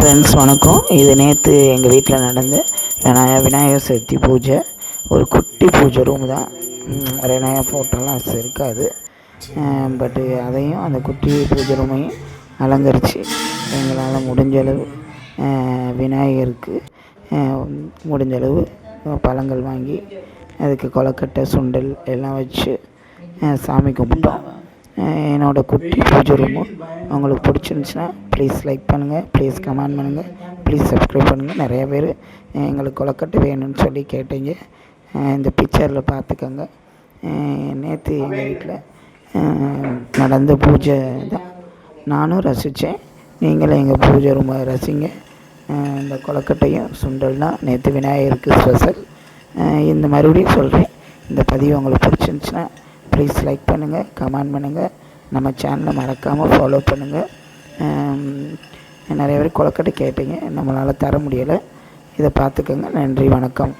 Friends வணக்கம். இது நேற்று எங்கள் வீட்டில் நடந்த விநாய விநாயகர் சதுர்த்தி பூஜை. ஒரு குட்டி பூஜை ரூம் தான். விநாயகர் ஃபோட்டோலாம் இருக்காது. பட்டு அதையும் அந்த குட்டி பூஜை ரூமையும் அலங்கரித்து எங்களால் முடிஞ்ச அளவு விநாயகருக்கு முடிஞ்சளவு முடிஞ்ச அளவு பழங்கள் வாங்கி அதுக்கு கொலக்கட்டை சுண்டல் எல்லாம் வச்சு சாமி கும்பிட்டோம். என்னோடய குட்டி பூஜை ரூமும் உங்களுக்கு பிடிச்சிருந்துச்சுன்னா ப்ளீஸ் லைக் பண்ணுங்கள் ப்ளீஸ் கமெண்ட் பண்ணுங்கள் ப்ளீஸ் சப்ஸ்கிரைப் பண்ணுங்கள் நிறைய பேர் எங்களுக்கு கொலக்கட்டை வேணும்னு சொல்லி கேட்டீங்க. இந்த பிக்சரில் பார்த்துக்கோங்க. நேற்று எங்கள் வீட்டில் நடந்த பூஜை தான். நானும் ரசித்தேன் நீங்களும் எங்கள் பூஜை ரொம்ப ரசிங்க. இந்த கொலக்கட்டையும் சுண்டல் தான் நேற்று விநாயகருக்கு ஸ்பெஷல் இந்த மறுபடியும் சொல்கிறேன் இந்த பதிவு உங்களுக்கு பிடிச்சிருந்துச்சுன்னா ப்ளீஸ் லைக் பண்ணுங்கள் கமெண்ட் பண்ணுங்கள் நம்ம சேனலை மறக்காமல் ஃபாலோ பண்ணுங்கள் நிறைய பேர் கொலக்கட்டை கேட்டீங்க நம்மளால் தர முடியலை. இதை பார்த்துக்கோங்க. நன்றி வணக்கம்.